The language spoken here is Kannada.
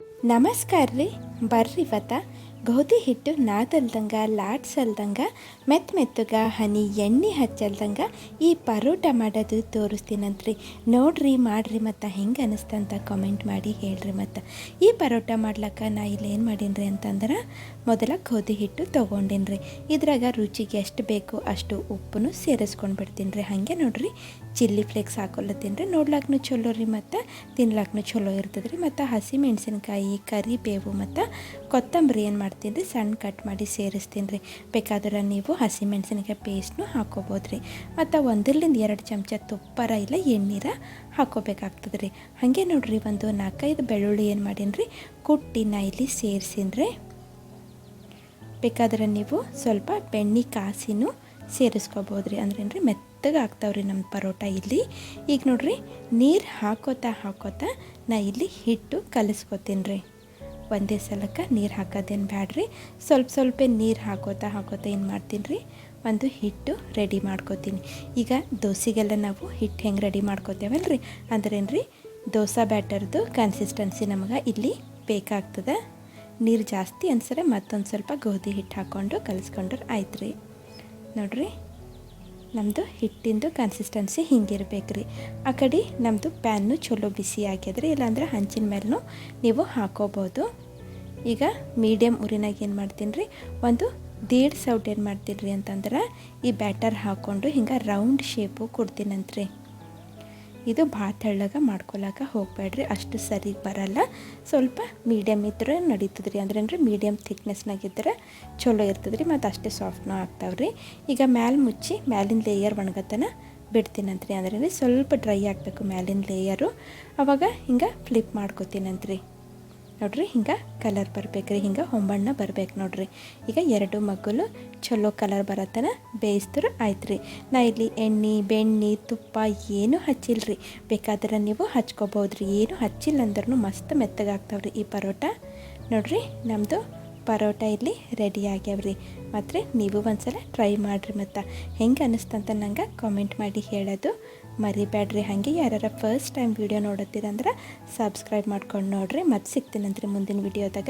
ನಮಸ್ಕಾರ ರೀ ಬರ್ರಿ ಇವತ್ತ. ಗೋಧಿ ಹಿಟ್ಟು ನಾದಲ್ದಂಗ ಲಾಡ್ಸಲ್ದಂಗ ಮೆತ್ತ ಮೆತ್ತಗ, ಹನಿ ಎಣ್ಣೆ ಹಚ್ಚಲ್ದಂಗ ಈ ಪರೋಟ ಮಾಡೋದು ತೋರಿಸ್ತೀನಂತ್ರಿ. ನೋಡ್ರಿ, ಮಾಡ್ರಿ ಮತ್ತು ಹೆಂಗೆ ಅನಿಸ್ತಂತ ಕಾಮೆಂಟ್ ಮಾಡಿ ಹೇಳ್ರಿ ಮತ್ತು. ಈ ಪರೋಟ ಮಾಡ್ಲಕ್ಕ ನಾ ಇಲ್ಲಿ ಏನು ಮಾಡೀನಿ ಅಂತಂದ್ರೆ ಮೊದಲ ಗೋಧಿ ಹಿಟ್ಟು ತೊಗೊಂಡೀನಿ ರೀ ಇದ್ರಾಗ ರುಚಿಗೆ ಎಷ್ಟು ಬೇಕು ಅಷ್ಟು ಉಪ್ಪನ್ನು ಸೇರಿಸ್ಕೊಂಡು ಬಿಡ್ತೀನಿ ರೀ ಹಾಗೆ ನೋಡ್ರಿ, ಚಿಲ್ಲಿ ಫ್ಲೇಕ್ಸ್ ಹಾಕೊಳತ್ತೀನಿ ರೀ ನೋಡ್ಲಾಕ್ನು ಚಲೋ ರೀ ಮತ್ತು, ತಿನ್ಲಾಕ್ನು ಚಲೋ ಇರ್ತದ್ರಿ. ರೀ ಮತ್ತು ಹಸಿ ಮೆಣಸಿನ್ಕಾಯಿ, ಕರಿಬೇವು ಮತ್ತು ಕೊತ್ತಂಬರಿ ಏನು ಮಾಡ್ತೀನಿ ರೀ ಸಣ್ಣ ಕಟ್ ಮಾಡಿ ಸೇರಿಸ್ತೀನಿ ರೀ. ಬೇಕಾದ್ರೆ ನೀವು ಹಸಿ ಮೆಣಸಿನ್ಕಾಯಿ ಪೇಸ್ಟ್ನು ಹಾಕೋಬೋದು ರೀ ಮತ್ತು ಒಂದರಿಂದ ಎರಡು ಚಮಚ ತುಪ್ಪರ ಇಲ್ಲ ಎಣ್ಣೀರ ಹಾಕೋಬೇಕಾಗ್ತದೆ ರೀ. ಹಾಗೆ ನೋಡಿರಿ, ಒಂದು ನಾಲ್ಕೈದು ಬೆಳ್ಳುಳ್ಳಿ ಏನು ಮಾಡೀನಿ ರೀ, ಕುಟ್ಟಿ ನಾ ಇಲ್ಲಿ ರೀ. ಬೇಕಾದ್ರೆ ನೀವು ಸ್ವಲ್ಪ ಬೆಣ್ಣೆ ಕಾಸಿನೂ ಸೇರಿಸ್ಕೋಬೋದು ರೀ ಅಂದ್ರೆ ಏನು ರೀ ಮೆತ್ತಗೆ ಆಗ್ತಾವ್ರಿ ನಮ್ಮ ಪರೋಟ ಇಲ್ಲಿ. ಈಗ ನೋಡ್ರಿ, ನೀರು ಹಾಕೋತಾ ಹಾಕೋತಾ ನಾ ಇಲ್ಲಿ ಹಿಟ್ಟು ಕಲಿಸ್ಕೊತೀನಿ ರೀ. ಒಂದೇ ಸಲಕ್ಕೆ ನೀರು ಹಾಕೋದೇನು ಬ್ಯಾಡ್ರಿ. ಸ್ವಲ್ಪ ಸ್ವಲ್ಪ ನೀರು ಹಾಕೋತಾ ಹಾಕೋತಾ ಏನು ಮಾಡ್ತೀನಿ ರೀ ಒಂದು ಹಿಟ್ಟು ರೆಡಿ ಮಾಡ್ಕೋತೀನಿ. ಈಗ ದೋಸೆಗೆಲ್ಲ ನಾವು ಹಿಟ್ಟು ಹೆಂಗೆ ರೆಡಿ ಮಾಡ್ಕೋತೇವಲ್ಲ ರೀ ಅಂದ್ರೇನು ರೀ ದೋಸೆ ಬ್ಯಾಟರ್ದು ಕನ್ಸಿಸ್ಟೆನ್ಸಿ ನಮಗೆ ಇಲ್ಲಿ ಬೇಕಾಗ್ತದೆ. ನೀರು ಜಾಸ್ತಿ ಅನ್ಸರೆ ಮತ್ತೊಂದು ಸ್ವಲ್ಪ ಗೋಧಿ ಹಿಟ್ಟು ಹಾಕ್ಕೊಂಡು ಕಲಿಸ್ಕೊಂಡ್ರೆ ಆಯ್ತು ರೀ ನೋಡ್ರಿ ನಮ್ಮದು ಹಿಟ್ಟಿಂದು ಕನ್ಸಿಸ್ಟೆನ್ಸಿ ಹಿಂಗಿರ್ಬೇಕು ರೀ ಆ ಕಡೆ ನಮ್ಮದು ಪ್ಯಾನ್ನು ಚಲೋ ಬಿಸಿ ಆಗ್ಯದ್ರಿ, ಇಲ್ಲಾಂದ್ರೆ ಹಂಚಿನ ಮೇಲೂ ನೀವು ಹಾಕೋಬೋದು. ಈಗ ಮೀಡಿಯಮ್ ಉರಿನಾಗ ಏನು ಮಾಡ್ತೀನಿ ರೀ ಒಂದು ದೇಡ್ ಸೌಟ್ ಏನು ಮಾಡ್ತೀನಿ ರೀ ಅಂತಂದ್ರೆ ಈ ಬ್ಯಾಟರ್ ಹಾಕ್ಕೊಂಡು ಹಿಂಗೆ ರೌಂಡ್ ಶೇಪು ಕೊಡ್ತೀನಂತ್ರಿ. ಇದು ಭಾಳ ತೆಳ್ಳಗೆ ಮಾಡ್ಕೊಳಕ್ಕೆ ಹೋಗಬೇಡ್ರಿ, ಅಷ್ಟು ಸರಿ ಬರಲ್ಲ. ಸ್ವಲ್ಪ ಮೀಡಿಯಮ್ ಇದ್ರೆ ನಡೀತದ್ರಿ. ಅಂದ್ರೆ ಅಂದರೆ ಮೀಡಿಯಮ್ ಥಿಕ್ನೆಸ್ನಾಗಿದ್ದರೆ ಚಲೋ ಇರ್ತದ್ರಿ, ಮತ್ತು ಅಷ್ಟೇ ಸಾಫ್ಟ್ನೂ ಆಗ್ತಾವ್ರಿ. ಈಗ ಮ್ಯಾಲೆ ಮುಚ್ಚಿ ಮ್ಯಾಲಿನ ಲೇಯರ್ ಒಣಗತನ ಬಿಡ್ತೀನಂತ್ರಿ. ಅಂದ್ರೆ ಸ್ವಲ್ಪ ಡ್ರೈ ಆಗಬೇಕು ಮ್ಯಾಲಿನ ಲೇಯರು ಅವಾಗ ಹಿಂಗೆ ಫ್ಲಿಪ್ ಮಾಡ್ಕೋತೀನಂತ್ರಿ. ನೋಡ್ರಿ, ಹಿಂಗೆ ಕಲರ್ ಬರ್ಬೇಕು ರೀ ಹಿಂಗೆ ಹೊಂಬಣ್ಣ ಬರ್ಬೇಕು ನೋಡ್ರಿ. ಈಗ ಎರಡು ಮಗ್ಗಲು ಚಲೋ ಕಲರ್ ಬರತ್ತನ, ಬೇಯಿಸ್ತರು ಆಯ್ತು ರೀ ನಾ ಇಲ್ಲಿ ಎಣ್ಣೆ, ಬೆಣ್ಣೆ, ತುಪ್ಪ ಏನೂ ಹಚ್ಚಿಲ್ಲ ರೀ ಬೇಕಾದ್ರೆ ನೀವು ಹಚ್ಕೋಬೋದು ರೀ ಏನು ಹಚ್ಚಿಲ್ಲ ಅಂದ್ರೂ ಮಸ್ತ್ ಮೆತ್ತಗಾಗ್ತಾವ್ರಿ ಈ ಪರೋಟ. ನೋಡ್ರಿ ನಮ್ಮದು ಪರೋಟ ಇಲ್ಲಿ ರೆಡಿ ಆಗ್ಯಾವ್ರಿ ಮತ್ತು ನೀವು ಒಂದ್ಸಲ ಟ್ರೈ ಮಾಡಿರಿ ಮತ್ತು. ಹೆಂಗೆ ಅನ್ನಿಸ್ತಂತ ನಂಗೆ ಕಾಮೆಂಟ್ ಮಾಡಿ ಹೇಳೋದು. ಮರಿಬೇಡ್ರಿ ಹಾಗೆ ಯಾರು ಫಸ್ಟ್ ಟೈಮ್ ವೀಡಿಯೋ ನೋಡತ್ತೀರಂದ್ರೆ ಸಬ್ಸ್ಕ್ರೈಬ್ ಮಾಡ್ಕೊಂಡು ನೋಡ್ರಿ. ಮತ್ತೆ ಸಿಗ್ತೀನಂತ್ರಿ ಮುಂದಿನ ವೀಡಿಯೋದಾಗ